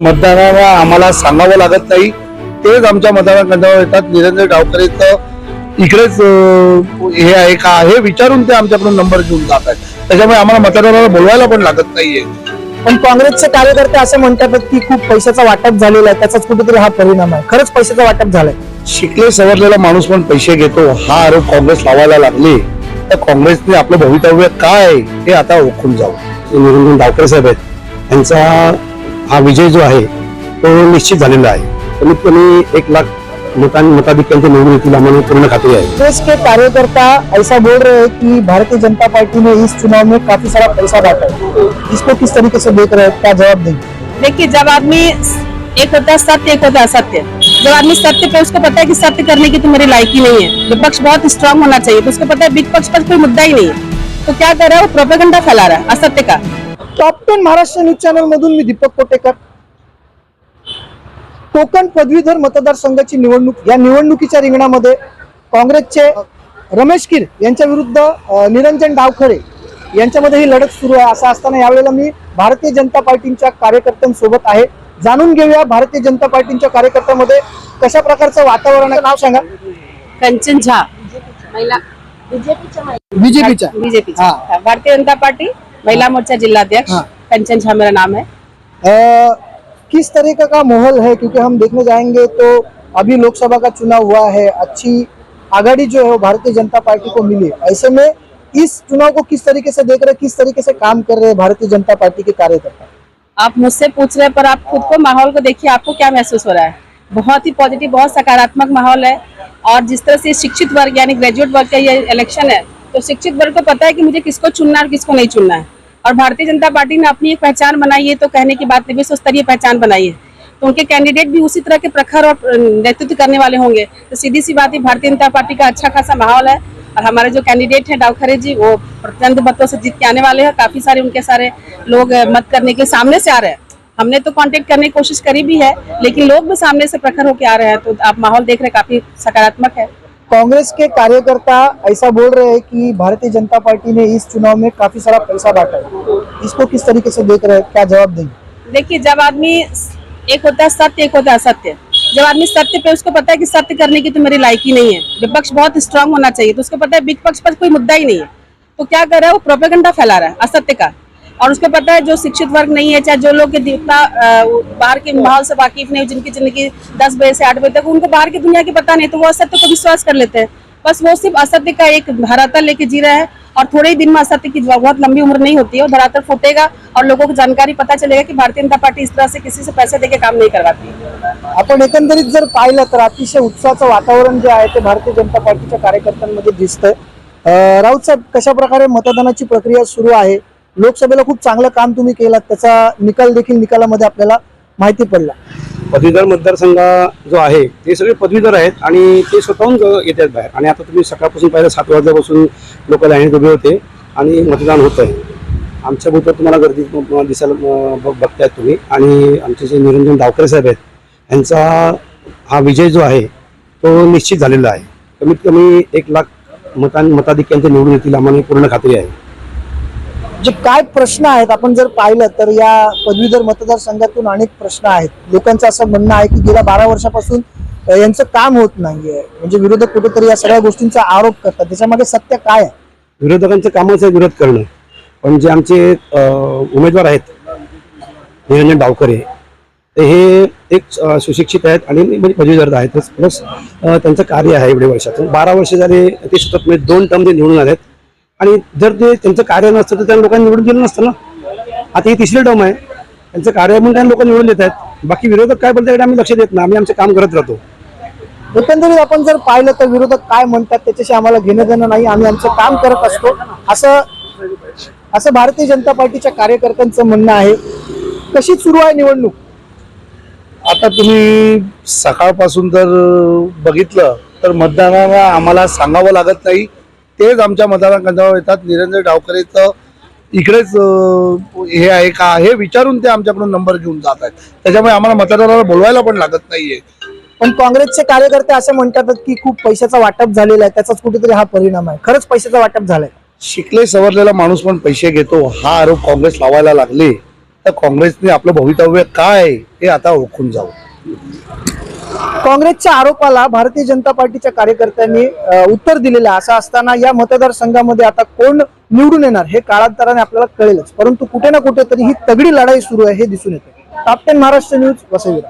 मतदाराला आम्हाला सांगावं लागत नाही. तेच आमच्या मतदारांकडे येतात. निरंजन डावकरेचं इकडेच हे आहे का? हे विचारून ते आमच्याकडून नंबर घेऊन जात आहेत. त्याच्यामुळे आम्हाला मतदाराला बोलवायला पण लागत नाहीये. पण काँग्रेसचे कार्यकर्ते असे म्हणतात की खूप पैशाचा वाटप झालेला आहे. त्याचाच कुठेतरी हा परिणाम आहे. खरंच पैशाचा वाटप झालाय. शिकले सवरलेला माणूस पण पैसे घेतो. हा आरोप काँग्रेस लावायला लागले. तर काँग्रेसने आपलं भवितव्य काय? हे आता ओळखून जाऊ. निरंजन डावकर साहेब आहेत. यांचा हा विजय जो आहे तो निश्चित झालेला आहे. कमीत कमी एक लाख मतां मताधिक्यांच्या निवडून येतील आम्हाला पूर्ण खात्री आहे. कांग्रेस के कार्यकर्ता ऐसा बोल रहे हैं कि भारतीय जनता पार्टी ने इस चुनाव में काफ़ी सारा पैसा बांटा है। इसको किस तरीके से देख रहे हैं? क्या जवाब देंगे? देखिए जब आदमी एक होता है सत्य एक होता है असत्य। जब आदमी सत्य पे उसको पता है कि सत्य करने की तो मेरी लायकी नहीं है। विपक्ष बहुत स्ट्रांग होना चाहिए तो उसको पता है विपक्ष पर कोई मुद्दा ही नहीं है। तो क्या कर रहा है? वो प्रोपेगेंडा फैला रहा है असत्य का। Top ten Maharashtra news channel मधून मी दीपक कोटेकर. कोकण पदवीधर मतदारसंघाची निवडणूक. या निवडणुकीच्या रिंगणामध्ये काँग्रेसचे रमेश कीर यांच्या विरुद्ध निरंजन डावखरे यांच्यामध्ये ही लढत सुरू आहे. असं असताना यावेळेला मी भारतीय जनता पार्टीच्या कार्यकर्त्यांसोबत आहे. जाणून घेऊया भारतीय जनता पार्टीच्या कार्यकर्त्यांमध्ये कशा प्रकारचं वातावरण आहे. नाव सांगा. कंचन झा. महिला. बीजेपीच्या बीजेपी हाँ। भारतीय जनता पार्टी महिला मोर्चा जिलाध्यक्ष हाँ। कंचन झा मेरा नाम है। किस तरीके का माहौल है? क्योंकि हम देखने जाएँगे तो अभी लोकसभा का चुनाव हुआ है अच्छी आगाड़ी जो है वो भारतीय जनता पार्टी को मिली। ऐसे में इस चुनाव को किस तरीके से देख रहे किस तरीके से काम कर रहे हैं भारतीय जनता पार्टी के कार्यकर्ता? आप मुझसे पूछ रहे हैं पर आप खुद को माहौल को देखिए आपको क्या महसूस हो रहा है? बहुत ही पॉजिटिव बहुत सकारात्मक माहौल है। और जिस तरह से शिक्षित वर्ग, यानी ग्रेजुएट वर्ग का ये इलेक्शन है तो शिक्षित वर्ग को पता है कि मुझे किसको चुनना है और किसको नहीं चुनना है। और भारतीय जनता पार्टी ने अपनी एक पहचान बनाई है तो कहने की बात नहीं विश्व स्तरीय पहचान बनाई है। तो उनके कैंडिडेट भी उसी तरह के प्रखर और नेतृत्व करने वाले होंगे। तो सीधी सी बात है, भारतीय जनता पार्टी का अच्छा खासा माहौल है, और हमारे जो कैंडिडेट हैं, डावखरे जी, वो प्रचंड मतों से जीत के आने वाले हैं। काफ़ी सारे उनके सारे लोग मत करने के सामने से आ रहे हैं। हमने तो कांटेक्ट करने की कोशिश करी भी है लेकिन लोग भी सामने से प्रखर होकर आ रहे हैं तो आप माहौल देख रहे काफ़ी सकारात्मक है। कांग्रेस के कार्यकर्ता ऐसा बोल रहे हैं कि भारतीय जनता पार्टी ने इस चुनाव में काफ़ी सारा पैसा बांटा है। इसको किस तरीके से देख रहे हैं क्या जवाब देंगे? देखिए जब आदमी एक होता है सत्य एक होता है असत्य। जब आदमी सत्य पे उसको पता है कि सत्य करने की तो मेरी लायकी नहीं है। विपक्ष बहुत स्ट्रांग होना चाहिए तो उसको पता है विपक्ष पर कोई मुद्दा ही नहीं है। तो क्या कर रहा है वो प्रोपेगेंडा फैला रहा है असत्य का। और उसको पता है जो शिक्षित वर्ग नहीं है चाहे जो लोग के इतना बाहर के माहौल से वाकिफ नहीं हो, जिनकी जिंदगी दस बजे से आठ बजे तक उनको बाहर की दुनिया की पता नहीं तो वो असत्य को विश्वास कर लेते हैं। बस वो सिर्फ असत्य का एक धरातल लेके जी रहा है और थोड़े ही दिन में असत्य की बहुत लंबी उम्र नहीं होती है वो धरातल फूटेगा और लोगों को जानकारी पता चलेगा कि भारतीय जनता पार्टी इस तरह से किसी से पैसे देके काम नहीं करवाती आपण एकंदरीत जर पाहिलं तर अतिशय उत्साहाचं वातावरण जे आहे ते भारतीय जनता पार्टीच्या कार्यकर्त्यांमध्ये दिसतंय. अं, राऊत साहेब कशा प्रकारे मतदानाची प्रक्रिया सुरू आहे? लोकसभेला खूप चांगलं काम तुम्ही केलं त्याचा निकाल देखील निकालामध्ये आपल्याला माहिती पडला. पदवीधर मतदारसंघ जो आहे ते सगळे पदवीधर आहेत आणि ते स्वतःहून येतात बाहेर. आणि आता तुम्ही सकाळपासून पाहिलं सात वाजल्यापासून लोक लाईन उभे होते आणि मतदान होत आहे आमच्या बरोबर तुम्हाला गर्दी दिसायला म- बघतायत तुम्ही. आणि आमचे जे निरंजन डावकरे साहेब आहेत यांचा हा विजय जो आहे तो निश्चित झालेला आहे. कमीत कमी एक लाख मतां मताधिक्यांच्या निवडून येतील आम्हाला पूर्ण खात्री आहे. जे काय प्रश्न आहेत आपण जर पाहिलं तर या पदवीधर मतदारसंघातून अनेक प्रश्न आहेत. लोकांचं असं म्हणणं आहे की गेल्या बारा वर्षापासून यांचं काम होत नाहीये. म्हणजे विरोधक कुठेतरी या सगळ्या गोष्टींचा आरोप करतात. त्याच्यामागे सत्य काय आहे? विरोधकांचं कामच आहे विरोध करणं. पण जे आमचे उमेदवार आहेत निरंजन डावकरे ते हे एक सुशिक्षित आहेत आणि म्हणजे पदवीधर आहेत. प्लस त्यांचं कार्य आहे एवढे वर्षाचं बारा वर्ष झाले ते सतत म्हणजे दोन टर्म ते निवडून आलेत. आणि जर ते त्यांचं कार्य नसतं तर त्या लोकांनी निवडून दिलं नसतं ना. आता ही तिसरी टर्म आहे. त्यांचं कार्य म्हणून त्यांना लोक निवडून देत आहेत. बाकी विरोधक काय बोलतात आम्ही लक्ष देत नाही. आम्ही आमचं काम करत राहतो. एकंदरीत आपण जर पाहिलं तर विरोधक काय म्हणतात त्याच्याशी आम्हाला घेणं देणं नाही. आम्ही आमचं काम करत असतो. असं असं भारतीय जनता पार्टीच्या कार्यकर्त्यांचं म्हणणं आहे. कशी सुरू आहे निवडणूक? आता तुम्ही सकाळपासून जर बघितलं तर मतदाराला आम्हाला सांगावं लागत नाही. तेच आमच्या मतदारांकडे येतात. निरंजन डावकरेचं इकडेच हे आहे का हे विचारून ते आमच्याकडून नंबर घेऊन जात आहेत. त्याच्यामुळे आम्हाला मतदाराला बोलवायला पण लागत नाहीये. पण काँग्रेसचे कार्यकर्ते असे म्हणतात की खूप पैशाचा वाटप झालेला आहे. त्याचाच कुठेतरी हा परिणाम आहे. खरंच पैशाचा वाटप झालाय. शिकले सवरलेला माणूस पण पैसे घेतो. हा आरोप काँग्रेस लावायला लागले. तर काँग्रेसने आपलं भवितव्य काय हे आता ओळखून जाऊ काँग्रेसच्या आरोपाला भारतीय जनता पार्टीच्या कार्यकर्त्यांनी उत्तर दिलेलं असं असताना या मतदारसंघामध्ये आता कोण निवडून येणार हे काळांतराने आपल्याला कळेलच. परंतु कुठे ना कुठे तरी ही तगडी लढाई सुरू आहे हे दिसून येते. Top Maharashtra news Vasai